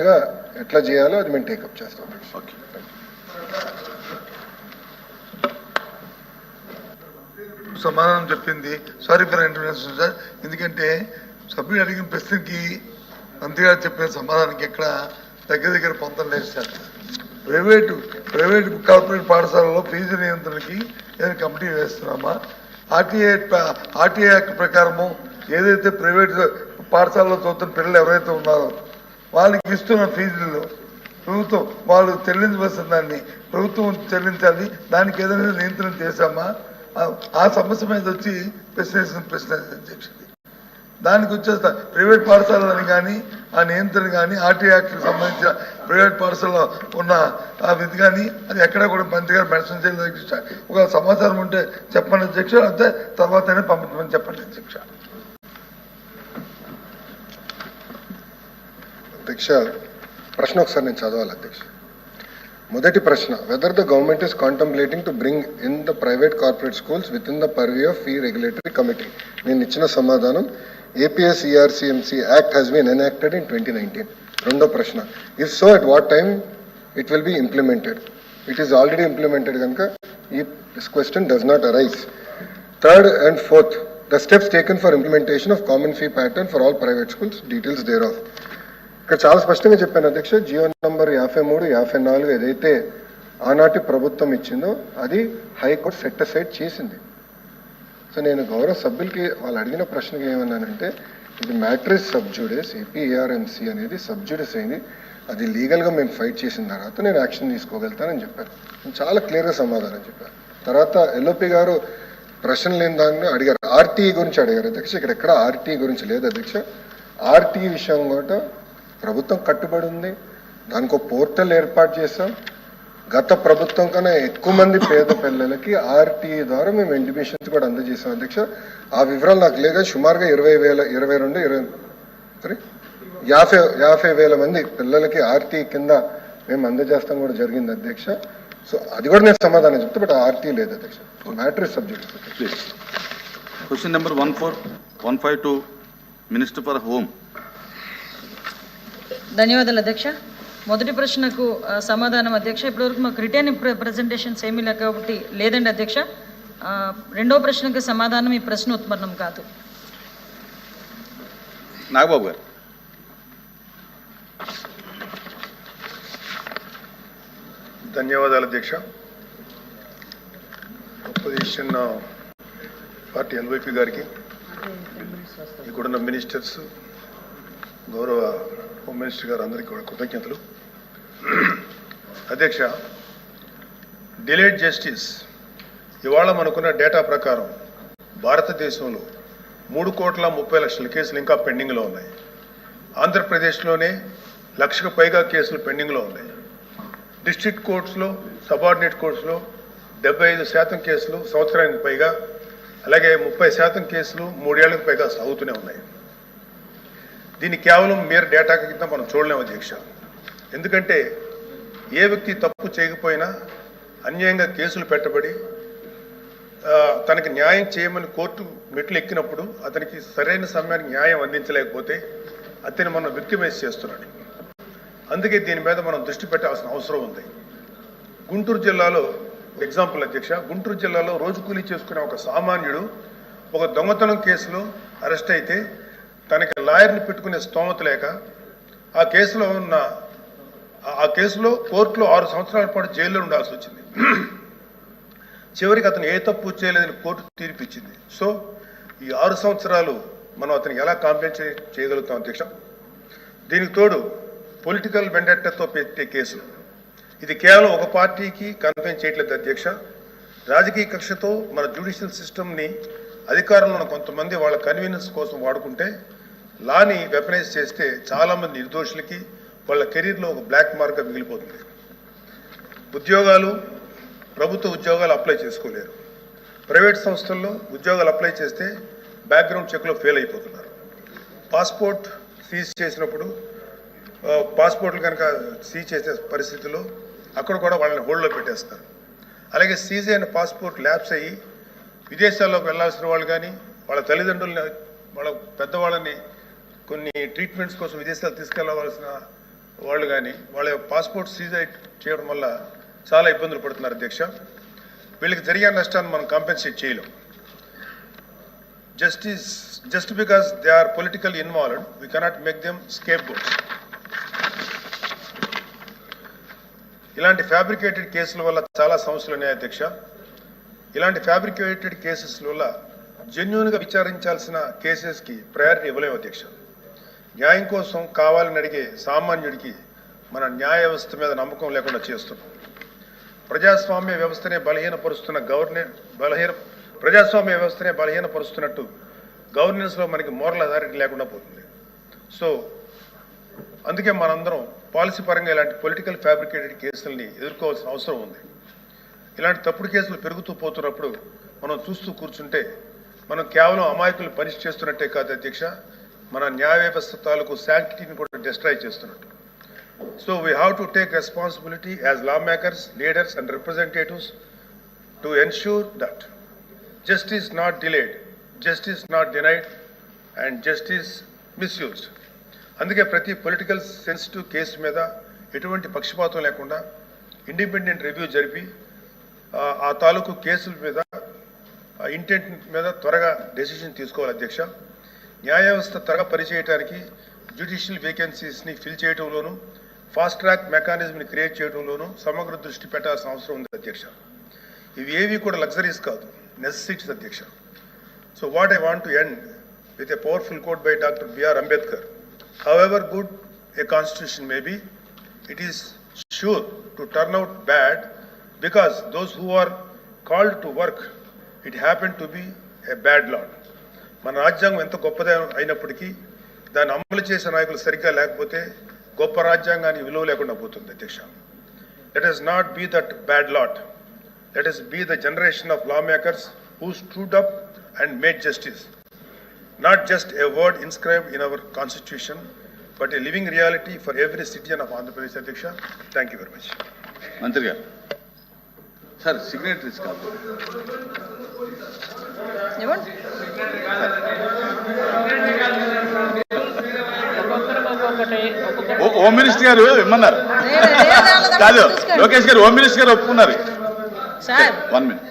గా ఎట్లా చేయాలో అది మేము టేకప్ చేస్తాం. ఓకే. సమాధానం చెప్పింది. సారీ ఫర్ ఇంటర్వ్యూషన్ సార్ ఎందుకంటే సభ్యుడు అడిగిన ప్రశ్నకి మంత్రి గారు చెప్పిన సమాధానానికి ఎక్కడ దగ్గర దగ్గర పొందం లేదు సార్ ప్రైవేటు ప్రైవేట్ కార్పొరేట్ పాఠశాలలో ఫీజు నియంత్రణకి ఏదైనా కమిటీ వేస్తున్నామా? ఆర్టీఏ ఆర్టీఏ యాక్ట్ ప్రకారము ఏదైతే ప్రైవేట్ పాఠశాలలో చదువుతున్న పిల్లలు ఎవరైతే ఉన్నారో వాళ్ళకి ఇస్తున్న ఫీజులు ప్రభుత్వం వాళ్ళు చెల్లించవలసిన దాన్ని ప్రభుత్వం చెల్లించాలి దానికి ఏదైనా నియంత్రణ చేశామా? ఆ- సమస్య మీద వచ్చి ప్రశ్నించిన ప్రశ్న అధ్యక్షుడి దానికి వచ్చేస్తా ప్రైవేట్ పాఠశాలని కానీ ఆ నియంత్రణ కానీ ఆర్టీ యాక్ట్కి సంబంధించిన ప్రైవేట్ పాఠశాలలో ఉన్న ఆ విధి కానీ అది ఎక్కడ కూడా మంత్రి గారు మెన్షన్ చేయలేదు అధ్యక్ష. ఒక సమాచారం ఉంటే చెప్పండి అధ్యక్ష అంతే తర్వాతనే పంపించమని చెప్పండి అధ్యక్ష. అధ్యక్ష ప్రశ్న ఒకసారి నేను చదవాలి అధ్యక్ష. మొదటి ప్రశ్న whether the government is contemplating to bring in the private corporate schools with in the purview of fee regulatory committee నేను ఇచ్చిన సమాధానం APS ERCMC act has been enacted in twenty nineteen రెండో ప్రశ్న if so at what time it will be implemented it is already implemented కనుక ఈ question does not arise third and fourth the steps taken for implementation of common fee pattern for all private schools details there of ఇక్కడ చాలా స్పష్టంగా చెప్పాను అధ్యక్ష. GO number యాభై మూడు యాభై నాలుగు ఏదైతే ఆనాటి ప్రభుత్వం ఇచ్చిందో అది హైకోర్టు సెట్ అసైడ్ చేసింది. సో నేను గౌరవ సభ్యులకి వాళ్ళు అడిగిన ప్రశ్నకి ఏమన్నానంటే ఇది మ్యాట్రిస్ సబ్జూడిస్ ఏపీఆర్ఎంసీ అనేది సబ్జూడిస్ అయింది. అది లీగల్గా మేము ఫైట్ చేసిన తర్వాత నేను యాక్షన్ తీసుకోగలుగుతానని చెప్పాను. నేను చాలా క్లియర్గా సమాధానం చెప్పాను. తర్వాత ఎల్ఓపి గారు ప్రశ్న లేని దాన్ని అడిగారు. ఆర్టీఈ గురించి అడిగారు అధ్యక్ష. ఇక్కడ ఎక్కడ ఆర్టీఈ గురించి లేదు అధ్యక్ష. ఆర్టీఈ విషయం కూడా ప్రభుత్వం కట్టుబడి ఉంది. దానికి ఒక పోర్టల్ ఏర్పాటు చేసాం గత ప్రభుత్వం కన్నా ఎక్కువ మంది పేద పిల్లలకి ఆర్టీఏ ద్వారా మేము ఇంటిమేషన్స్ కూడా అందజేసాం అధ్యక్ష ఆ వివరాలు నాకు లేక సుమారుగా ఇరవై వేల ఇరవై రెండు ఇరవై సరే యాభై యాభై వేల మంది పిల్లలకి ఆర్టీ కింద మేము అందజేస్తాం కూడా జరిగింది అధ్యక్ష. సో అది కూడా నేను సమాధానం చెప్తా బట్ ఆర్టీ లేదు అధ్యక్ష. Matter subject please question number one four one five two minister for home ధన్యవాదాలు అధ్యక్ష. మొదటి ప్రశ్నకు సమాధానం అధ్యక్ష. ఇప్పటివరకు మాకు రిటర్న్ ప్రజెంటేషన్స్ ఏమీ లేక కాబట్టి లేదండి అధ్యక్ష. ఆ, రెండో ప్రశ్నకు సమాధానం ఈ ప్రశ్న ఉత్పన్నం కాదు. నాగబాబు గారు. ధన్యవాదాలు అధ్యక్ష. అపోజిషన్ పార్టీ ఎల్వైపీ గారికి. ఇక్కడున్న మినిస్టర్స్ గౌరవ హోమ్ మినిస్టర్ గారు అందరికీ కూడా కృతజ్ఞతలు. అధ్యక్ష డిలేడ్ జస్టిస్ ఇవాళ మనకున్న డేటా ప్రకారం భారతదేశంలో మూడు కోట్ల ముప్పై లక్షల కేసులు ఇంకా పెండింగ్లో ఉన్నాయి. ఆంధ్రప్రదేశ్లోనే లక్షకు పైగా కేసులు పెండింగ్లో ఉన్నాయి. డిస్ట్రిక్ట్ కోర్ట్స్లో సబార్డినేట్ కోర్ట్స్లో డెబ్బై ఐదు శాతం కేసులు సంవత్సరానికి పైగా అలాగే ముప్పై శాతం కేసులు మూడేళ్ళకు పైగా సాగుతూనే ఉన్నాయి. దీన్ని కేవలం మీరు డేటా కింద మనం చూడలేము అధ్యక్ష. ఎందుకంటే ఏ వ్యక్తి తప్పు చేయకపోయినా అన్యాయంగా కేసులు పెట్టబడి తనకి న్యాయం చేయమని కోర్టు మెట్లు ఎక్కినప్పుడు అతనికి సరైన సమయానికి న్యాయం అందించలేకపోతే అతన్ని మనం విక్టిమైజ్ చేస్తున్నాడు. అందుకే దీని మీద మనం దృష్టి పెట్టాల్సిన అవసరం ఉంది. గుంటూరు జిల్లాలో ఎగ్జాంపుల్ అధ్యక్ష గుంటూరు జిల్లాలో రోజు కూలీ చేసుకునే ఒక సామాన్యుడు ఒక దొంగతనం కేసులో అరెస్ట్ అయితే తనకి లాయర్ని పెట్టుకునే స్తోమత లేక ఆ కేసులో ఉన్న ఆ- కేసులో కోర్టులో ఆరు సంవత్సరాల పాటు జైల్లో ఉండాల్సి వచ్చింది. చివరికి అతను ఏ తప్పు చేయలేదని కోర్టు తీర్పిచ్చింది. సో ఈ ఆరు సంవత్సరాలు మనం అతనికి ఎలా కాంప్లైంట్ చేయగలుగుతాం అధ్యక్ష? దీనికి తోడు పొలిటికల్ వెండట్టతో పెట్టే కేసులు. ఇది కేవలం ఒక పార్టీకి కన్ఫైన్ చేయట్లేదు అధ్యక్ష. రాజకీయ కక్షతో మన జ్యుడిషియల్ సిస్టమ్ని అధికారంలో ఉన్న కొంతమంది వాళ్ళ కన్వీనియన్స్ కోసం వాడుకుంటే లాని వెపనైజ్ చేస్తే చాలామంది నిర్దోషులకి వాళ్ళ కెరీర్లో ఒక బ్లాక్ మార్క్గా మిగిలిపోతుంది. ఉద్యోగాలు ప్రభుత్వ ఉద్యోగాలు అప్లై చేసుకోలేరు. ప్రైవేట్ సంస్థల్లో ఉద్యోగాలు అప్లై చేస్తే బ్యాక్గ్రౌండ్ చెక్లో ఫెయిల్ అయిపోతున్నారు. పాస్పోర్ట్ సీజ్ చేసినప్పుడు పాస్పోర్ట్లు కనుక సీజ్ చేసే పరిస్థితుల్లో అక్కడ కూడా వాళ్ళని హోల్డ్లో పెట్టేస్తారు. అలాగే సీజ్ అయిన పాస్పోర్ట్ ల్యాబ్స్ అయ్యి విదేశాల్లోకి వెళ్ళాల్సిన వాళ్ళు కానీ వాళ్ళ తల్లిదండ్రులని వాళ్ళ పెద్దవాళ్ళని కొన్ని ట్రీట్మెంట్స్ కోసం విదేశాలు తీసుకెళ్ళవలసిన వాళ్ళు కానీ వాళ్ళ పాస్పోర్ట్ సీజ్ చేయడం వల్ల చాలా ఇబ్బందులు పడుతున్నారు అధ్యక్ష. వీళ్ళకి జరిగే నష్టాన్ని మనం కాంపెన్సేట్ చేయలేం. Justice just because they are political involved we cannot make them scapegoats ఇలాంటి ఫ్యాబ్రికేటెడ్ కేసుల వల్ల చాలా సమస్యలు ఉన్నాయి అధ్యక్ష. ఇలాంటి ఫ్యాబ్రికేటెడ్ కేసెస్ వల్ల జెన్యున్గా విచారించాల్సిన కేసెస్కి ప్రయారిటీ ఇవ్వలేము అధ్యక్ష. న్యాయం కోసం కావాలని అడిగే సామాన్యుడికి మన న్యాయ వ్యవస్థ మీద నమ్మకం లేకుండా చేస్తున్నాం. ప్రజాస్వామ్య వ్యవస్థనే బలహీనపరుస్తున్న గవర్నె బలహీన ప్రజాస్వామ్య వ్యవస్థనే బలహీనపరుస్తున్నట్టు గవర్నెన్స్లో మనకి మోరల్ అథారిటీ లేకుండా పోతుంది. సో అందుకే మనందరం పాలసీ పరంగా ఇలాంటి పొలిటికల్ ఫ్యాబ్రికేటెడ్ కేసుల్ని ఎదుర్కోవాల్సిన అవసరం ఉంది. ఇలాంటి తప్పుడు కేసులు పెరుగుతూ పోతున్నప్పుడు మనం చూస్తూ కూర్చుంటే మనం కేవలం అమాయకులు పనిష్ చేస్తున్నట్టే కాదు అధ్యక్ష. మన న్యాయ వ్యవస్థ తాలూకు శాంక్టిటీని కూడా డిస్ట్రాయ్ చేస్తున్నట్టు. So we have to take responsibility as law makers leaders and representatives to ensure that justice not delayed justice not denied and justice misused అందుకే ప్రతి పొలిటికల్ సెన్సిటివ్ కేసు మీద ఎటువంటి పక్షపాతం లేకుండా ఇండిపెండెంట్ రివ్యూ జరిపి ఆ, ఆ తాలూకు కేసుల మీద ఇంటెంట్ మీద త్వరగా డెసిషన్ తీసుకోవాలి అధ్యక్ష. న్యాయ వ్యవస్థ త్వరగా పనిచేయడానికి జ్యుడిషియల్ వేకెన్సీస్ని ఫిల్ చేయడంలోనూ ఫాస్ట్ ట్రాక్ మెకానిజంని క్రియేట్ చేయడంలోనూ సమగ్ర దృష్టి పెట్టాల్సిన అవసరం ఉంది అధ్యక్ష. ఇవి ఏవి కూడా లగ్జరీస్ కాదు నెసెసిటీస్ అధ్యక్ష. So what I want to end with a powerful quote by doctor B R Ambedkar. However good a constitution may be it is sure to turn out bad because those who are called to work it happen to be a bad lot మన రాజ్యాంగం ఎంత గొప్పదే అయినప్పటికీ దాన్ని అమలు చేసే నాయకులు సరిగ్గా లేకపోతే గొప్ప రాజ్యాంగానికి విలువ లేకుండా పోతుంది అధ్యక్ష. Let us not be that bad lot let us be the generation of law makers who stood up and made justice not just a word inscribe in our constitution but a living reality for every citizen of Andhra Pradesh అధ్యక్ష. Thank you very much మంత్రి గారు. Sir signatories కాదు. ఓ- home minister గారు ఇమ్మన్నారు. కాదు. లోకేష్ గారు home minister గారు ఒప్పుకున్నారు. Sir. One minute